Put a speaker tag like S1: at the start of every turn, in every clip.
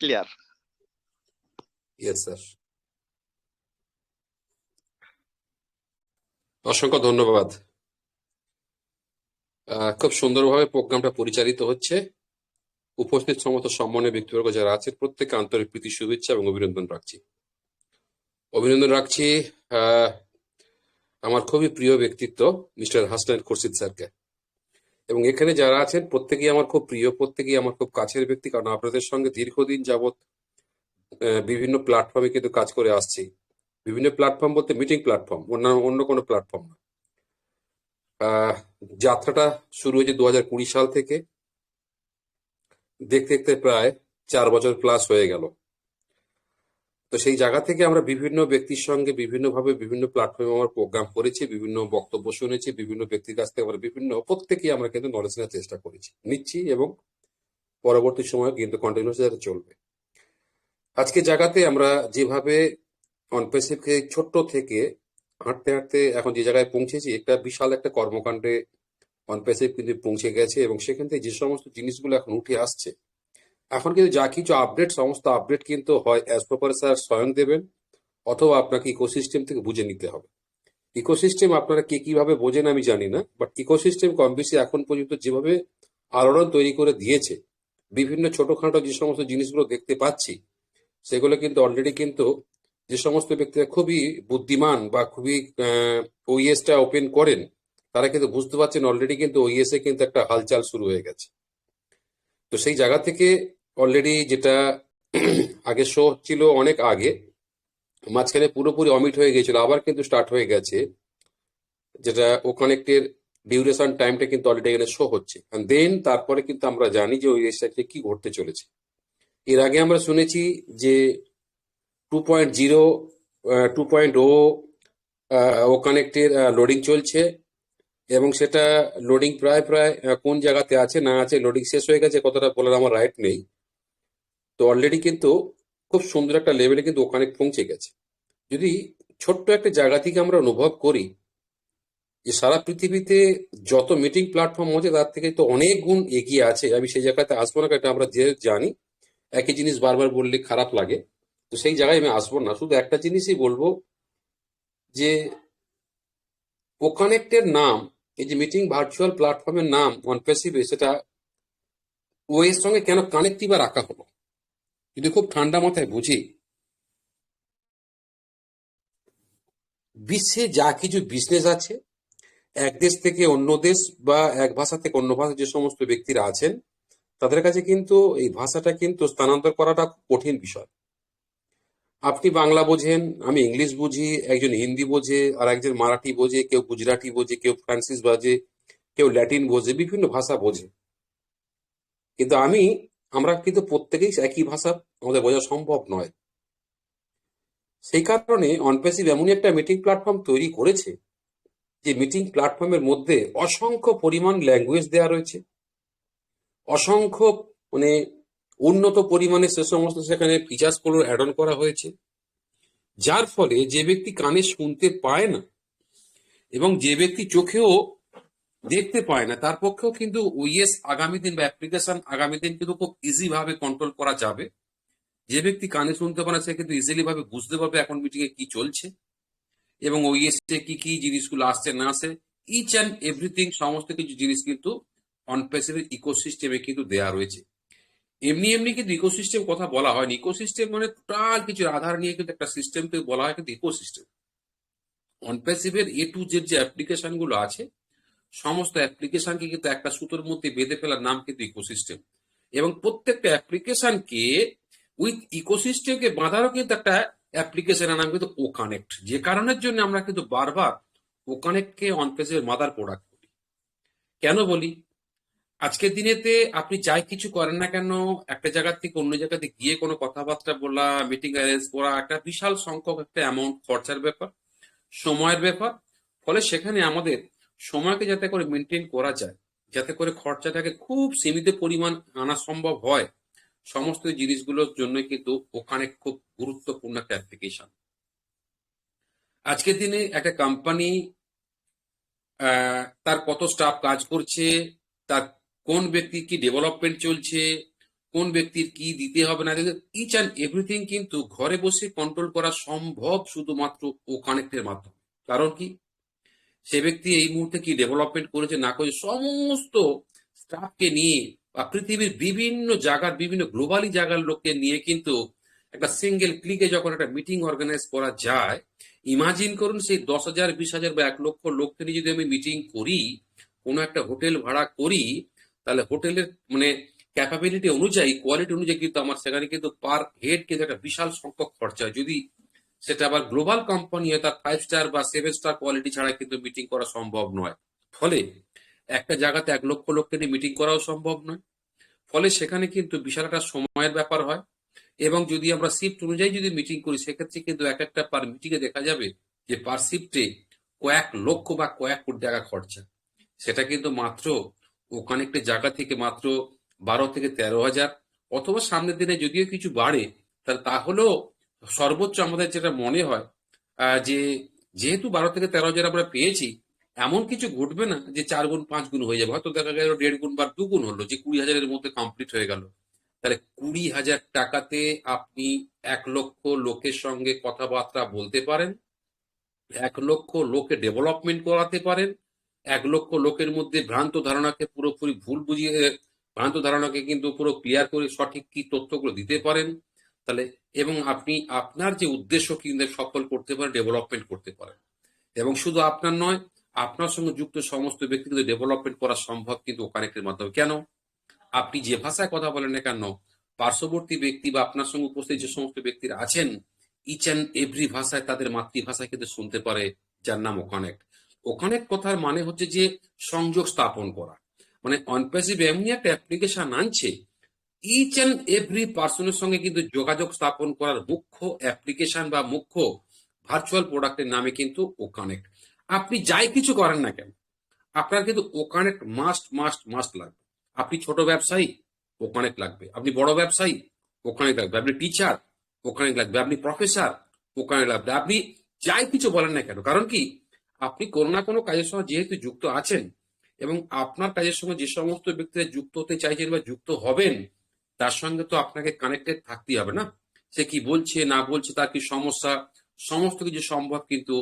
S1: Clear
S2: yes sir অসংখ্য ধন্যবাদ। খুব সুন্দরভাবে প্রোগ্রামটা পরিচালিত হচ্ছে। উপস্থিত সমস্ত সম্মানীয় ব্যক্তিবর্গ যারা আছেন প্রত্যেকে আন্তরিক প্রীতি, শুভেচ্ছা এবং অভিনন্দন রাখছি। অভিনন্দন রাখছি আমার খুবই প্রিয় ব্যক্তিত্ব, মিস্টার হাসনাইন খুরশিদ স্যারকে। এবং এখানে যারা আছেন, প্রত্যেকেই আমার খুব প্রিয়, প্রত্যেকেই আমার খুব কাছের ব্যক্তি। কারণ আপনাদের সঙ্গে দীর্ঘদিন যাবৎ বিভিন্ন প্ল্যাটফর্মে কিন্তু কাজ করে আসছি। বিভিন্ন প্ল্যাটফর্ম বলতে মিটিং প্ল্যাটফর্ম অন্য অন্য কোনো প্ল্যাটফর্ম না। যাত্রাটা শুরু হয়েছে দু কুড়ি সাল থেকে। দেখতে দেখতে প্রায় চার বছর প্লাস হয়ে গেল। তো সেই জায়গা থেকে আমরা বিভিন্ন ব্যক্তির সঙ্গে বিভিন্নভাবে বিভিন্ন প্ল্যাটফর্মে আমরা প্রোগ্রাম করেছি, বিভিন্ন বক্তব্য শুনেছি, বিভিন্ন ব্যক্তির কাছ থেকে আমরা বিভিন্ন, প্রত্যেকেই আমরা কিন্তু নলেজ নেওয়ার চেষ্টা করেছি। নিচ্ছি এবং পরবর্তী সময় কিন্তু কন্টিনিউস চলবে। আজকে জায়গাতে আমরা যেভাবে অনপেসিভকে ছোট্ট থেকে হাঁটতে হাঁটতে এখন যে জায়গায় পৌঁছেছি, একটা বিশাল একটা কর্মকাণ্ডে অনপেসিভ কিন্তু পৌঁছে গেছে এবং সেখান থেকে যে সমস্ত জিনিসগুলো এখন উঠে আসছে এখন কিন্তু যা কিছু আপডেট সমস্ত আপডেট কিন্তু হয় অ্যাজ প্রপার স্যার স্বয়ং দেবেন, অথবা আপনাকে ইকোসিস্টেম থেকে বুঝে নিতে হবে। ইকোসিস্টেম আপনারা কে কীভাবে বোঝেন আমি জানি না বাট ইকোসিস্টেম কম বেশি এখন পর্যন্ত যেভাবে আলোড়ন তৈরি করে দিয়েছে, বিভিন্ন ছোটখাটো যে সমস্ত জিনিসগুলো দেখতে পাচ্ছি, সেগুলো কিন্তু অলরেডি কিন্তু যে সমস্ত ব্যক্তিরা খুবই বুদ্ধিমান বা খুবই ওইএসটা ওপেন করেন, তারা কিন্তু বুঝতে পারছেন অলরেডি কিন্তু ওইএস এ কিন্তু একটা হালচাল শুরু হয়ে গেছে। তো সেই জায়গা থেকে অলরেডি যেটা আগে শো ছিল অনেক আগে, মাঝখানে পুরোপুরি অমিট হয়ে গিয়েছিল, আবার কিন্তু স্টার্ট হয়ে গেছে। যেটা ও কানেক্টের ডিউরেশন টাইমটা কিন্তু অলরেডি এখানে শো হচ্ছে। দেন তারপরে কিন্তু আমরা জানি যে ওই এসটাতে কি ঘটতে চলেছে। এর আগে আমরা শুনেছি যে two point zero two point O O কানেক্টের loading চলছে। এবং সেটা লোডিং প্রায় প্রায় কোন জায়গাতে আছে না আছে লোডিং শেষ হয়ে গেছে কতটা বলার আমার রাইট নেই। তো অলরেডি কিন্তু খুব সুন্দর একটা লেভেলে কিন্তু ওখানে পৌঁছে গেছে। যদি ছোট্ট একটা জায়গা থেকে আমরা অনুভব করি, যে সারা পৃথিবীতে যত মিটিং প্ল্যাটফর্ম আছে তার থেকে তো অনেক গুণ এগিয়ে আছে। আমি সেই জায়গাতে আসব না এটা আমরা যে জানি, একই জিনিস বারবার বললে খারাপ লাগে। তো সেই জায়গায় আমি আসব না। শুধু একটা জিনিসই বলব যে ও কানেক্টের নাম, এই যে মিটিং ভার্চুয়াল প্ল্যাটফর্মের নাম অনপেসিভে সেটা, ও এর সঙ্গে কেন কানেক্টিভ রাখা হলো? যদি খুব ঠান্ডা মাথায় বুঝি। বিশ্বে যা কিছু বিজনেস আছে, এক দেশ থেকে অন্য দেশ বা এক ভাষা থেকে অন্য ভাষা যে সমস্ত ব্যক্তিরা আছেন, তাদের কাছে কিন্তু এই ভাষাটা কিন্তু স্থানান্তর করাটা খুব কঠিন বিষয়। আপনি বাংলা বোঝেন, আমি ইংলিশ বুঝি, একজন হিন্দি বোঝে, আর একজন মারাঠি বোঝে, কেউ গুজরাটি বোঝে, কেউ ফ্রান্সিস বোঝে কেউ ল্যাটিন বোঝে, বিভিন্ন ভাষা বোঝে। কিন্তু আমি আমরা কিন্তু প্রত্যেকেই একই ভাষা আমাদের বোঝা সম্ভব নয়। সেই কারণে অনপেসিভ এমনই একটা মিটিং প্ল্যাটফর্ম তৈরি করেছে, যে মিটিং প্ল্যাটফর্মের মধ্যে অসংখ্য পরিমাণ ল্যাঙ্গুয়েজ দেওয়া রয়েছে। অসংখ্য মানে উন্নত পরিমাণে সে সমস্ত সেখানে ফিচার্সগুলো অ্যাড অন করা হয়েছে, যার ফলে যে ব্যক্তি কানে শুনতে পায় না এবং যে ব্যক্তি চোখেও দেখতে পায় না। তার পক্ষেও কিন্তু ওইএস আগামী দিন বা অ্যাপ্লিকেশন আগামী দিন কিন্তু খুব ইজি ভাবে কন্ট্রোল করা যাবে। যে ব্যক্তি কানে শুনতে পারে সে কিন্তু ইজিলি ভাবে বুঝতে পারবে এখন মিটিং এ কি চলছে এবং ওইএস এ কি কি জিনিসগুলো আসছে, না আসে ইচ অ্যান্ড এভরিথিং সমস্ত কিছু জিনিস কিন্তু অনপেসিভের ইকোসিস্টেমে কিন্তু দেয়া রয়েছে। এমনি এমনি কিন্তু ইকোসিস্টেম কথা বলা হয়নি। ইকোসিস্টেম মানে টোটাল কিছু আধার নিয়ে কিন্তু একটা সিস্টেম সিস্টেমকে বলা হয় কিন্তু ইকোসিস্টেম অনপেসিভের এ টু জেড যে অ্যাপ্লিকেশনগুলো আছে সমস্ত অ্যাপ্লিকেশনকে কিন্তু একটা সুতোর মধ্যে বেঁধে ফেলার নাম কিন্তু ইকোসিস্টেম। এবং প্রত্যেকটা অ্যাপ্লিকেশনকে উইথ ইকোসিস্টেমকে বাঁধারও কিন্তু একটা অ্যাপ্লিকেশনের নাম কিন্তু ও কানেক্ট যে কারণের জন্য আমরা কিন্তু বারবার ও কানেক্টকে অনপেসিভের মাদার প্রোডাক্ট বলি। কেন বলি? আজকের দিনেতে আপনি যাই কিছু করেন না কেন, একটা জায়গা থেকে অন্য জায়গাতে গিয়ে কোনো কথাবার্তা বলা, মিটিং অ্যারেঞ্জ করা, একটা বিশাল সংখ্যক একটা অ্যামাউন্ট খরচার ব্যাপার, সময়ের ব্যাপার। ফলে সেখানে আমাদের সময়কে যাতে করে মেনটেন করা যায়, যাতে করে খরচাটাকে খুব সীমিত পরিমাণ আনা সম্ভব হয়, সমস্ত জিনিসগুলোর জন্য কিন্তু ওখানে খুব গুরুত্বপূর্ণ একটা অ্যাপ্লিকেশন আজকের দিনে একটা কোম্পানি তার কত স্টাফ কাজ করছে, তার কোন ব্যক্তি কি ডেভেলপমেন্ট চলছে, কোন ব্যক্তির কি দিতে হবে না ইচ অ্যান্ড এভরিথিং কিন্তু ঘরে বসে কন্ট্রোল করা সম্ভব শুধুমাত্র ও কানেক্টের মাধ্যমে। কারণ কি? সে ব্যক্তি এই মুহূর্তে কি ডেভেলপমেন্ট করেছে না করেছে, সমস্ত স্টাফকে নিয়ে বা পৃথিবীর বিভিন্ন জায়গার, বিভিন্ন গ্লোবালি জায়গার লোককে নিয়ে কিন্তু একটা সিঙ্গেল ক্লিকে যখন একটা মিটিং অর্গানাইজ করা যায় ইমাজিন করুন সেই দশ হাজার, বিশ হাজার বা এক লক্ষ লোককে নিয়ে যদি আমি মিটিং করি, কোনো একটা হোটেল ভাড়া করি, তাহলে হোটেলের মানে ক্যাপাবিলিটি অনুযায়ী কোয়ালিটি অনুযায়ী কিন্তু আমার সেখানে কিন্তু পার হেড কিন্তু একটা বিশাল সংখ্যক খরচা যদি সেটা আবার গ্লোবাল কোম্পানি হয়, তার ফাইভ স্টার বা সেভেন স্টার কোয়ালিটি ছাড়া কিন্তু মিটিং করা সম্ভব নয়। ফলে একটা জায়গাতে এক লক্ষ লোককে নিয়ে মিটিং করাও সম্ভব নয়। ফলে সেখানে কিন্তু বিশাল একটা সময়ের ব্যাপার হয় এবং যদি আমরা শিফট অনুযায়ী যদি মিটিং করি, সেক্ষেত্রে কিন্তু এক একটা পার মিটিংয়ে দেখা যাবে যে পার শিফটে কয়েক লক্ষ বা কয়েক কোটি টাকা খরচা। সেটা কিন্তু মাত্র ওখানে একটা জায়গা থেকে মাত্র বারো থেকে তেরো হাজার। অথবা সামনের দিনে যদিও কিছু বাড়ে, তাহলে তাহলেও সর্বোচ্চ আমাদের যেটা মনে হয় যে যেহেতু বারো থেকে তেরো হাজার আমরা পেয়েছি, এমন কিছু ঘটবে না যে চার গুণ, পাঁচ গুণ হয়ে যাবে। হয়তো দেখা গেল দেড় গুণ বা দু গুণ হলো, যে কুড়ি হাজারের মধ্যে কমপ্লিট হয়ে গেল। তাহলে কুড়ি হাজার টাকাতে আপনি এক লক্ষ লোকের সঙ্গে কথাবার্তা বলতে পারেন, এক লক্ষ লোকে ডেভেলপমেন্ট করাতে পারেন, এক লক্ষ লোকের মধ্যে ভ্রান্ত ধারণাকে পুরোপুরি ভুল বুঝিয়ে, ভ্রান্ত ধারণাকে কিন্তু পুরো ক্লিয়ার করে সঠিক কি তথ্যগুলো দিতে পারেন। তাহলে, এবং আপনি আপনার যে উদ্দেশ্য কিন্তু সফল করতে পারেন ডেভেলপমেন্ট করতে পারেন। এবং শুধু আপনার নয়, আপনার সঙ্গে যুক্ত সমস্ত ব্যক্তি কিন্তু ডেভেলপমেন্ট করা সম্ভব কিন্তু কানেক্টের মাধ্যমে। কেন? আপনি যে ভাষায় কথা বলেন না কেন, পার্শ্ববর্তী ব্যক্তি বা আপনার সঙ্গে উপস্থিত যে সমস্ত ব্যক্তিরা আছেন ইচ অ্যান্ড এভরি ভাষায় তাদের মাতৃভাষায় কিন্তু শুনতে পারে, যার নাম ওকানেক্ট ওকানেক্ট কথার মানে হচ্ছে যে সংযোগ স্থাপন করা। মানে অনপ্যাসিভ এমনি একটা অ্যাপ্লিকেশন আনছে ইচ অ্যান্ড এভরি পার্সনের সঙ্গে কিন্তু যোগাযোগ স্থাপন করার মুখ্য অ্যাপ্লিকেশন বা মুখ্য ভার্চুয়াল প্রোডাক্টের নামে কিন্তু ও কানেক্ট আপনি যাই কিছু করেন না কেন, আপনার কিন্তু O Connect must must must লাগবে। আপনি ছোট ব্যবসায়ী ও কানেক্ট লাগবে। আপনি বড় ব্যবসায়ী ও কানেক্ট লাগবে। আপনি টিচার ও কানেক্ট লাগবে। আপনি প্রফেসর ও কানেক্ট লাগবে। আপনি যাই কিছু বলেন না কেন, কারণ কি, আপনি কোনো না কোনো কাজের সঙ্গে যেহেতু যুক্ত আছেন এবং আপনার কাজের সঙ্গে যে সমস্ত ব্যক্তিরা যুক্ত হতে চাইছেন বা যুক্ত হবেন তার সঙ্গে তো আপনাকে কানেক্টেড থাকতেই হবে না। সে কি বলছে, না বলছে, তার কি সমস্যা? সমস্ত কিছু সম্ভব কিন্তু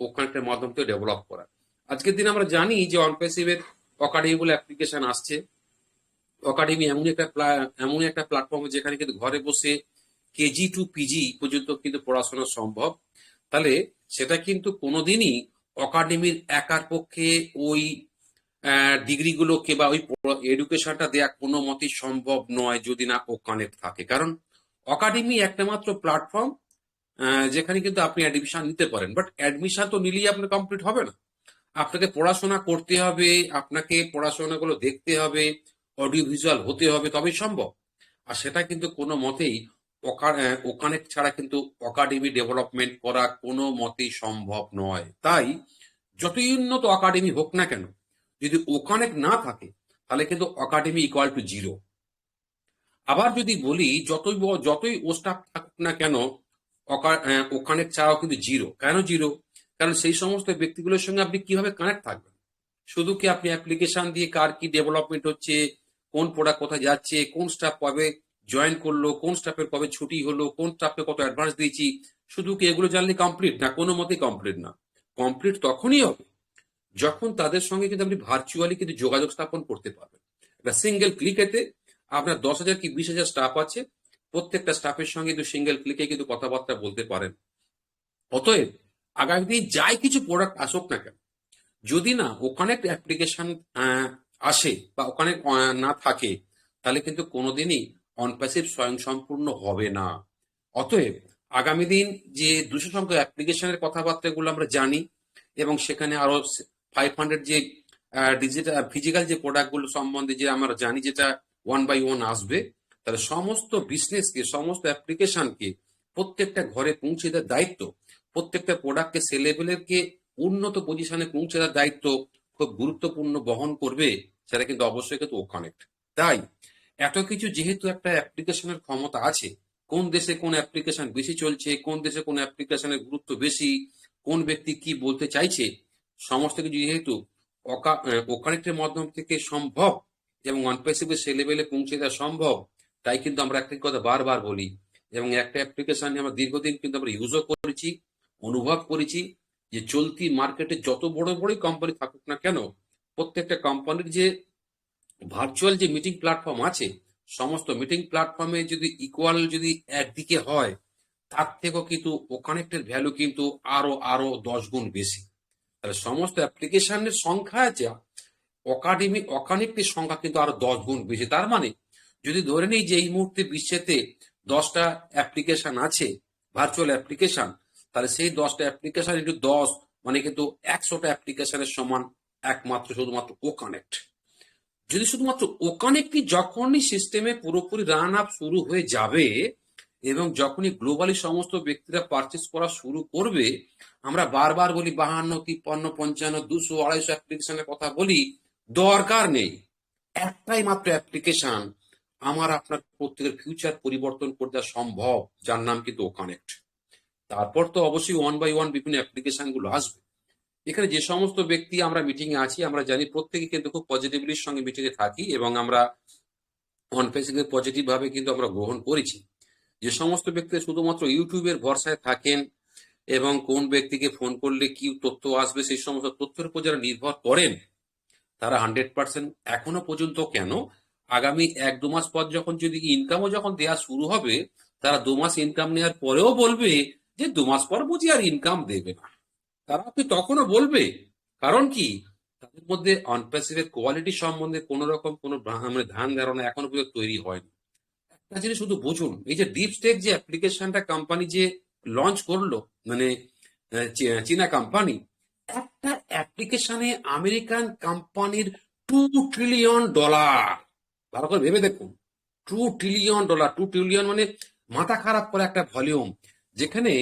S2: ও কানেক্টের মাধ্যম থেকে ডেভেলপ করা। আজকের দিনে আমরা জানি যে অনপেসিভের অকাডেমি বলে অ্যাপ্লিকেশন আসছে। অকাডেমি এমন একটা এমন একটা প্ল্যাটফর্ম যেখানে কিন্তু ঘরে বসে কেজি টু পিজি পর্যন্ত কিন্তু পড়াশোনা সম্ভব। তাহলে সেটা কিন্তু কোনোদিনই অকাডেমির একার পক্ষে ওই ডিগ্রিগুলোকে বা ওই এডুকেশনটা দেওয়া কোনো মতেই সম্ভব নয় যদি না ও কানেক্ট থাকে। কারণ অ্যাকাডেমি একটা মাত্র প্ল্যাটফর্ম যেখানে কিন্তু আপনি অ্যাডমিশন নিতে পারেন। বাট অ্যাডমিশন তো নিলেই আপনার কমপ্লিট হবে না। আপনাকে পড়াশোনা করতে হবে, আপনাকে পড়াশোনাগুলো দেখতে হবে অডিও ভিজুয়াল হতে হবে, তবেই সম্ভব। আর সেটা কিন্তু কোনো মতেই ওকানেক্ট ছাড়া কিন্তু অ্যাকাডেমি ডেভেলপমেন্ট করা কোনো মতেই সম্ভব নয়। তাই যতই উন্নত একাডেমি হোক না কেন যদি ওকানেক্ট না থাকে, তাহলে কিন্তু একাডেমি ইকুয়াল টু জিরো আবার যদি বলি, যতই যতই ও স্টাফ থাকুক না কেন ওকানেক্ট ছাড়াও কিন্তু জিরো কেন জিরো কারণ সেই সমস্ত ব্যক্তিগুলোর সঙ্গে আপনি কীভাবে কানেক্ট থাকবেন? শুধু কি আপনি অ্যাপ্লিকেশন দিয়ে কার কি ডেভেলপমেন্ট হচ্ছে, কোন প্রোডাক্ট কোথায় যাচ্ছে, কোন স্টাফ কবে জয়েন করল, কোন স্টাফের কবে ছুটি হলো, কোন স্টাফকে কত অ্যাডভান্স দিয়েছি, শুধু কি এগুলো জানলে কমপ্লিট না? কোনো মতেই কমপ্লিট না। কমপ্লিট তখনই হবে যখন তাদের সঙ্গে কিন্তু আপনি ভার্চুয়ালি কিন্তু যোগাযোগ স্থাপন করতে পারবেন। একটা সিঙ্গেল ক্লিকেতে আপনার দশ হাজার কি বিশ হাজার স্টাফ আছে, প্রত্যেকটা স্টাফের সঙ্গে কিন্তু সিঙ্গেল ক্লিকে কিন্তু কথাবার্তা বলতে পারেন। অতএব আগামী দিন যাই কিছু প্রোডাক্ট আসুক না কেন, যদি না ওখানে অ্যাপ্লিকেশন আসে বা ওখানে না থাকে, তাহলে কিন্তু কোনোদিনই অনপ্যাসিভ স্বয়ং সম্পূর্ণ হবে না। অতএব আগামী দিন যে দুশো সংখ্যক অ্যাপ্লিকেশনের কথাবার্তাগুলো আমরা জানি এবং সেখানে আরও ফাইভ হান্ড্রেড যে ডিজিটাল ফিজিক্যাল যে প্রোডাক্টগুলো সম্বন্ধে যে আমরা জানি যেটা ওয়ান বাই ওয়ান আসবে, তাহলে সমস্ত বিজনেসকে সমস্ত অ্যাপ্লিকেশনকে প্রত্যেকটা ঘরে পৌঁছে দেওয়ার দায়িত্ব, প্রত্যেকটা প্রোডাক্টকে সে লেভেলেরকে উন্নত পজিশনে পৌঁছে দেওয়ার দায়িত্ব খুব গুরুত্বপূর্ণ বহন করবে, সেটা কিন্তু অবশ্যই কিন্তু ও কানেক্ট তাই, এত কিছু যেহেতু একটা অ্যাপ্লিকেশনের ক্ষমতা আছে, কোন দেশে কোন অ্যাপ্লিকেশন বেশি চলছে, কোন দেশে কোন অ্যাপ্লিকেশনের গুরুত্ব বেশি, কোন ব্যক্তি কি বলতে চাইছে সমস্ত কিছু যেহেতু ও কানেক্টের মাধ্যম থেকে সম্ভব এবং অনপ্রেসিভে সে লেভেলে পৌঁছে দেওয়া সম্ভব, তাই কিন্তু আমরা একটা কথা বারবার বলি, এবং একটা অ্যাপ্লিকেশন আমরা দীর্ঘদিন কিন্তু আমরা ইউজও করেছি, অনুভব করেছি, যে চলতি মার্কেটে যত বড় বড় কোম্পানি থাকুক না কেন, প্রত্যেকটা কোম্পানির যে ভার্চুয়াল যে মিটিং প্ল্যাটফর্ম আছে, সমস্ত মিটিং প্ল্যাটফর্মে যদি ইকুয়াল যদি একদিকে হয়, তার থেকেও কিন্তু ও কানেক্টের ভ্যালু কিন্তু আরও আরও দশ গুণ বেশি। তাহলে সমস্ত অ্যাপ্লিকেশনের সংখ্যা আছে অকাডেমি অকানেক্টের সংখ্যা কিন্তু আরও দশ গুণ বেশি। তার মানে যদি ধরে নিই যে এই মুহূর্তে বিশ্বেতে দশটা অ্যাপ্লিকেশন আছে ভার্চুয়াল অ্যাপ্লিকেশন তাহলে সেই দশটা অ্যাপ্লিকেশন একটু দশ মানে কিন্তু একশোটা অ্যাপ্লিকেশনের সমান একমাত্র শুধুমাত্র ও কানেক্ট যদি শুধুমাত্র ও কানেক্টই যখনই সিস্টেমে পুরোপুরি রান আপ শুরু হয়ে যাবে, এবং যখনই গ্লোবালি সমস্ত ব্যক্তিরা পারচেস করা শুরু করবে আমরা বারবার বলি বাহান্ন কি তিপ্পান্ন, পঞ্চান্ন, দুশো, আড়াইশো অ্যাপ্লিকেশনের কথা বলি, দরকার নেই। একটাই মাত্র অ্যাপ্লিকেশন আমার আপনার প্রত্যেকের ফিউচার পরিবর্তন করে দেওয়া সম্ভব, যার নাম কিন্তু ও কানেক্ট তারপর তো অবশ্যই ওয়ান বাই ওয়ান বিভিন্ন অ্যাপ্লিকেশনগুলো আসবে। এখানে যে সমস্ত ব্যক্তি আমরা মিটিং এ আছি, আমরা জানি প্রত্যেকে কিন্তু খুব পজিটিভলির সঙ্গে মিটিং এ থাকি এবং আমরা অন ফেসিং পজিটিভ ভাবে কিন্তু আমরা গ্রহণ করেছি। যে সমস্ত ব্যক্তি শুধুমাত্র ইউটিউবের ভরসায় থাকেন এবং কোন ব্যক্তিকে ফোন করলে কি তথ্য আসবে, সেই সমস্ত তথ্যের উপর যারা নির্ভর করেন, তারা হান্ড্রেড পার্সেন্ট এখনও পর্যন্ত কেন? আগামী এক দু মাস পর যখন যদি ইনকামও যখন দেওয়া শুরু হবে, তারা দু মাস ইনকাম নেওয়ার পরেও বলবে যে দু মাস পর বুঝি আর ইনকাম দেবে না। তারা কি তখনও বলবে। কারণ কি? তাদের মধ্যে অনপ্যাসিভের কোয়ালিটি সম্বন্ধে কোন রকম কোন মানে ধ্যান ধারণা এখনও পর্যন্ত তৈরি হয়নি। একটা জিনিস শুধু বুঝুন, এই যে ডিপ স্টেক যে অ্যাপ্লিকেশনটা কোম্পানি যে লঞ্চ করল মানে চীনা কোম্পানি একটা অ্যাপ্লিকেশনে আমেরিকান কোম্পানির টু ট্রিলিয়ন ডলার ভালো করে ভেবে দেখুন two trillion dollar two trillion মানে মাথা খারাপ করে একটা ভলিউম যেখানে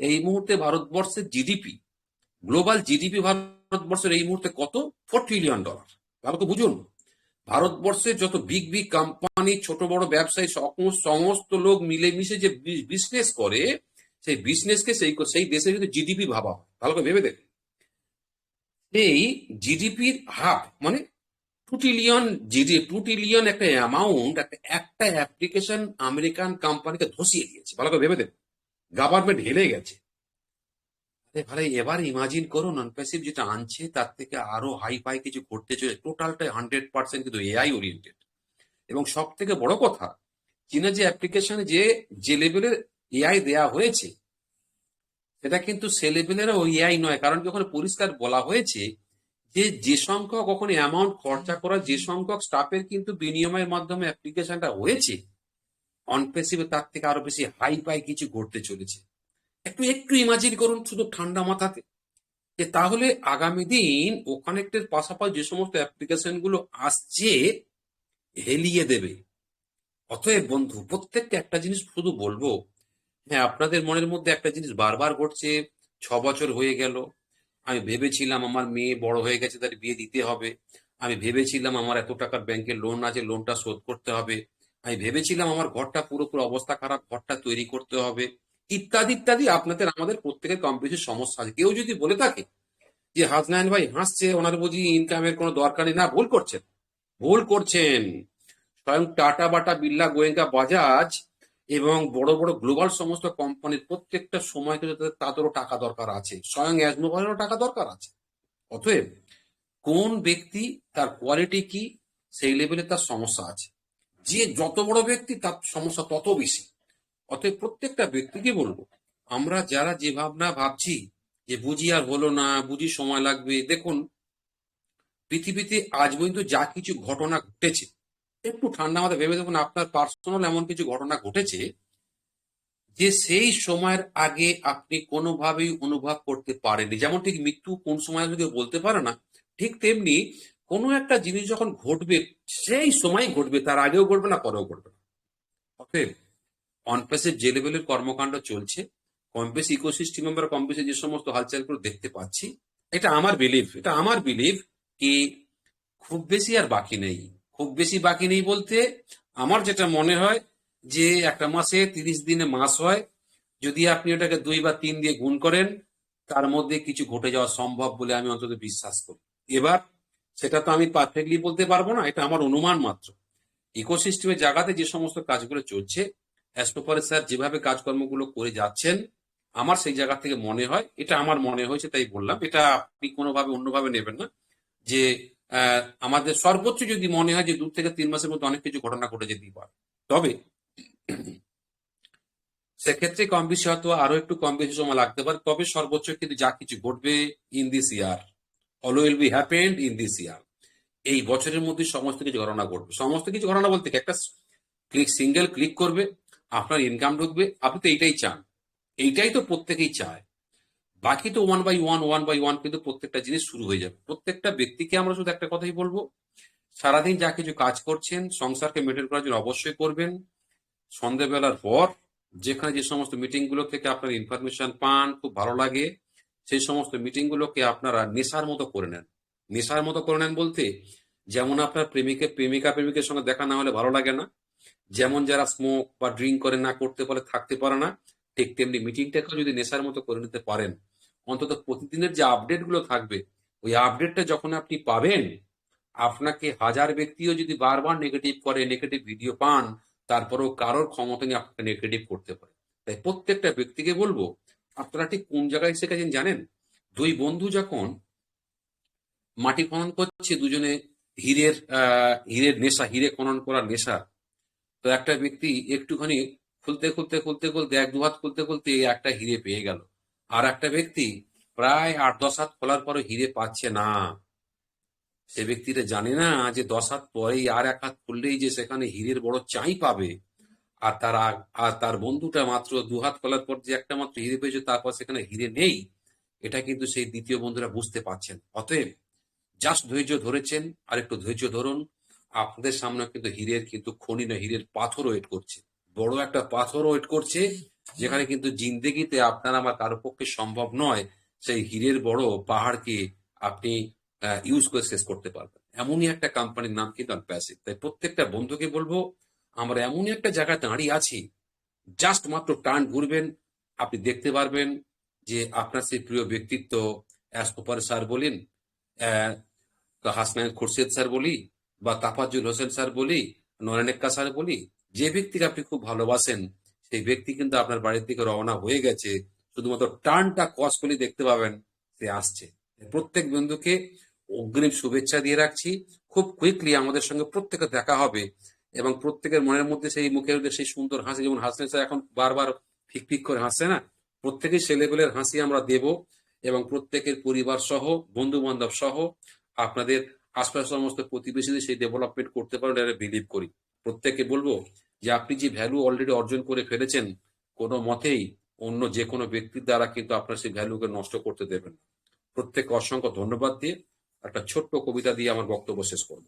S2: এই মুহূর্তে ভারতবর্ষের জিডিপি গ্লোবাল জিডিপি ভারতবর্ষের এই মুহূর্তে কত? ফোর ট্রিলিয়ন ডলার ভালো করে বুঝুন, ভারতবর্ষের যত বিগ বিগ কোম্পানি ছোট বড় ব্যবসায়ী সমস্ত লোক মিলেমিশে যে বিজনেস করে সেই বিজনেসকে সেই সেই দেশের যদি জিডিপি ভাবা হয় ভালো করে ভেবে দেখুন এই জিডিপির হাফ মানে two trillion GD two trillion একটা অ্যামাউন্ট একটা একটা অ্যাপ্লিকেশন আমেরিকান কোম্পানিকে ধসিয়ে দিয়েছে। ভালো করে ভেবে দেখুন গভর্নমেন্ট হেলে গেছে। আরে ভাই, এবার ইমাজিন করুন ননপ্যাসিভ যেটা আনছে, তার থেকে আরও হাই ফাই কিছু ঘটতে চলেছে। টোটালটাই হান্ড্রেড পার্সেন্ট কিন্তু এআই ওরিয়েন্টেড এবং সব থেকে বড় কথা চীনা যে অ্যাপ্লিকেশনে যে যে লেভেলের এআই দেয়া হয়েছে, সেটা কিন্তু ওই এআই নয়। কারণ কি ওখানে পরিষ্কার বলা হয়েছে যে যে সংখ্যক ওখানে অ্যামাউন্ট খরচা করা, যে সংখ্যক স্টাফের কিন্তু বিনিময়ের মাধ্যমে অ্যাপ্লিকেশনটা হয়েছে অনপেসিভে তার থেকে আরও বেশি হাই পাই কিছু ঘটতে চলেছে। একটু একটু ইমাজিন করুন শুধু ঠান্ডা মাথাতে। যে তাহলে আগামী দিন ও কানেক্টের পাশাপাশি যে সমস্ত অ্যাপ্লিকেশনগুলো আসছে, হেলিয়ে দেবে। অতএব বন্ধু প্রত্যেকটা একটা জিনিস শুধু বলব হ্যাঁ আপনাদের মনের মধ্যে একটা জিনিস বারবার ঘটছে, ছ বছর হয়ে গেল, আমি ভেবেছিলাম আমার মেয়ে বড় হয়ে গেছে তার বিয়ে দিতে হবে। আমি ভেবেছিলাম আমার এত টাকার ব্যাংকের লোন আছে লোনটা শোধ করতে হবে। আমি ভেবেছিলাম আমার ঘরটা পুরোপুরি অবস্থা খারাপ, ঘরটা তৈরি করতে হবে। ইত্যাদি ইত্যাদি আপনাদের, আমাদের প্রত্যেকের কম বেশি সমস্যা আছে। কেউ যদি বলে থাকে যে হাসনায়ন ভাই হাসছে, ওনার বুঝি ইনকামের কোনো দরকার নেই না। ভুল করছেন। ভুল করছেন। স্বয়ং টাটা বাটা বিড়লা গোয়েঙ্কা বাজাজ এবং বড় বড় গ্লোবাল সমস্ত কোম্পানির প্রত্যেকটা সময় তাদেরও টাকা দরকার আছে, স্বয়ং অ্যাজমোবাইলেরও টাকা দরকার আছে। অতএব কোন ব্যক্তি তার কোয়ালিটি কি, সেই লেভেলে তার সমস্যা আছে। যে যত বড় ব্যক্তি, তার সমস্যা তত বেশি। অতএব প্রত্যেকটা ব্যক্তিকে বলব, আমরা যারা যে ভাবনা ভাবছি যে বুঝি আর হলো না, বুঝি সময় লাগবে, দেখুন, পৃথিবীতে আজ পর্যন্ত যা কিছু ঘটনা ঘটেছে একটু ঠান্ডা মাথায় ভেবে দেখুন, আপনার পার্সোনাল এমন কিছু ঘটনা ঘটেছে যে সেই সময়ের আগে আপনি কোনোভাবেই অনুভব করতে পারেননি। যেমন ঠিক মৃত্যু কোন সময় আসবে কেউ বলতে পারে না। ঠিক তেমনি কোনো একটা জিনিস যখন ঘটবে, সেই সময় ঘটবে, তার আগেও ঘটবে না, পরেও ঘটবে না। অতএব যে লেভেলের কর্মকাণ্ড চলছে কম্পেস ইকোসিস্টেম আমরা কম্পেসে যে সমস্ত হালচালগুলো দেখতে পাচ্ছি, এটা আমার বিলিভ এটা আমার বিলিভ কি খুব বেশি আর বাকি নেই। খুব বেশি বাকি নেই বলতে আমার যেটা মনে হয় যে একটা মাসে তিরিশ দিনে মাস হয়। যদি আপনি ওটাকে দুই বা তিন দিয়ে গুণ করেন, তার মধ্যে কিছু ঘটে যাওয়া সম্ভব বলে আমি অন্তত বিশ্বাস করি। এবার সেটা তো আমি পারফেক্টলি বলতে পারব না, এটা আমার অনুমান মাত্র। ইকোসিস্টেমের জায়গাতে যে সমস্ত কাজগুলো চলছে অ্যাস্টোপারে স্যার যেভাবে কাজকর্মগুলো করে যাচ্ছেন, আমার সেই জায়গা থেকে মনে হয়, এটা আমার মনে হয়েছে তাই বললাম, এটা আপনি কোনোভাবে অন্যভাবে নেবেন না যে আমাদের সর্বোচ্চ যদি মনে হয় যে দু থেকে তিন মাসের মধ্যে অনেক কিছু ঘটনা ঘটে যেতেই পারে তবে সেক্ষেত্রে কম বেশি হয়তো আরও একটু কম বেশি সময় লাগতে পারে, তবে সর্বোচ্চ কিন্তু যা কিছু ঘটবে in this year all will be happened in this year এই বছরের মধ্যে সমস্ত কিছু ঘটনা ঘটবে। সমস্ত কিছু ঘটনা বলতে একটা ক্লিক সিঙ্গেল ক্লিক করবে, আপনার ইনকাম ঢুকবে, আপনি তো এইটাই চান। এইটাই তো প্রত্যেকেই চায়। বাকি তো one by one one by one কিন্তু প্রত্যেকটা জিনিস শুরু হয়ে যাবে। প্রত্যেকটা ব্যক্তিকে আমরা শুধু একটা কথাই বলব, সারাদিন যা কিছু কাজ করছেন, সংসারকে মেনটেন করার জন্য অবশ্যই করবেন। সন্ধ্যেবেলার পর যেখানে যে সমস্ত মিটিংগুলো থেকে আপনার ইনফরমেশন পান, খুব ভালো লাগে, সেই সমস্ত মিটিং গুলোকে আপনারা নেশার মতো করে নেন। নেশার মতো করে নেন বলতে, যেমন আপনার প্রেমিকে, প্রেমিকা, প্রেমিকের সঙ্গে দেখা না হলে ভালো লাগে না। যেমন যারা স্মোক বা ড্রিঙ্ক করে না, করতে পারে, থাকতে পারে না, ঠিক তেমনি মিটিংটাকেও যদি নেশার মতো করে নিতে পারেন অন্তত প্রতিদিনের যে আপডেটগুলো থাকবে, ওই আপডেটটা যখন আপনি পাবেন, আপনাকে হাজার ব্যক্তিও যদি বারবার নেগেটিভ করে নেগেটিভ ভিডিও পান, তারপরেও কারোর ক্ষমতা নিয়ে আপনাকে নেগেটিভ করতে পারে। তাই প্রত্যেকটা ব্যক্তিকে বলব, আপনারা ঠিক কোন জায়গায় শিখেছেন জানেন? দুই বন্ধু যখন মাটি খনন করছে, দুজনে হীরের হীরের নেশা, হিরে খনন করার নেশা, তো একটা ব্যক্তি একটুখানি খুলতে খুলতে খুলতে খুলতে এক দু হাত খুলতে খুলতে একটা হীরে পেয়ে গেল। আর একটা ব্যক্তি প্রায় আট, দশ হাত খোলার পরে হিরে পাচ্ছে না। সে ব্যক্তিটা জানে না যে দশ হাত পরেই আর এক হাত খুললেই যে সেখানে হীরের বড় চাই পাবে। আর তার আর তার বন্ধুটা মাত্র দু হাত খোলার পর যে একটা মাত্র হিরে পেয়েছে, তারপর সেখানে হিরে নেই, এটা কিন্তু সেই দ্বিতীয় বন্ধুরা বুঝতে পারছেন। অতএব জাস্ট ধৈর্য ধরেছেন, আর একটু ধৈর্য ধরুন। আপনাদের সামনে কিন্তু হীরের কিন্তু খনি না, হীরের পাথর ওয়েট করছে। বড় একটা পাথর ওয়েট করছে যেখানে কিন্তু জিন্দেগিতে আপনার আমার কারও পক্ষে সম্ভব নয় সেই হীরের বড় পাহাড়কে আপনি ইউজ করে শেষ করতে পারবেন। এমনই একটা কোম্পানির নাম কিন্তু প্যাসিভ তাই প্রত্যেকটা বন্ধুকে বলব আমরা এমনই একটা জায়গায় দাঁড়িয়ে আছি জাস্ট মাত্র টান ঘুরবেন আপনি দেখতে পারবেন যে আপনার সেই প্রিয় ব্যক্তিত্ব অ্যাসকোপার স্যার বলেন আহ, হাসনাইন খুরশেদ স্যার বলি বা তাফাজুল হোসেন স্যার বলি নরেনেক্কা স্যার বলি যে ব্যক্তিকে আপনি খুব ভালোবাসেন সেই ব্যক্তি কিন্তু আপনার বাড়ির দিকে রওনা হয়ে গেছে। শুধুমাত্র টার্নটা কস করলে দেখতে পাবেন, সে আসছে। প্রত্যেক বন্ধুকে অগ্রিম শুভেচ্ছা দিয়ে রাখছি। খুব কুইকলি আমাদের সঙ্গে প্রত্যেকে দেখা হবে এবং প্রত্যেকের মনের মধ্যে সেই মুখের মধ্যে সেই সুন্দর হাসি, যেমন হাসলেন স্যার এখন বারবার ফিক ফিক করে হাসছে না? প্রত্যেকেই সে লেভেলের হাসি আমরা দেব এবং প্রত্যেকের পরিবার সহ বন্ধু বান্ধব সহ আপনাদের আশপাশের সমস্ত প্রতিবেশীদের সেই ডেভেলপমেন্ট করতে এটা বিলিভ করি। প্রত্যেককে বলব যে আপনি যে ভ্যালু অলরেডি অর্জন করে ফেলেছেন, কোনো মতেই অন্য যে কোনো ব্যক্তির দ্বারা কিন্তু আপনার সেই ভ্যালুকে নষ্ট করতে দেবেন প্রত্যেক প্রত্যেককে অসংখ্য ধন্যবাদ দিয়ে একটা ছোট্ট কবিতা দিয়ে আমার বক্তব্য শেষ করব।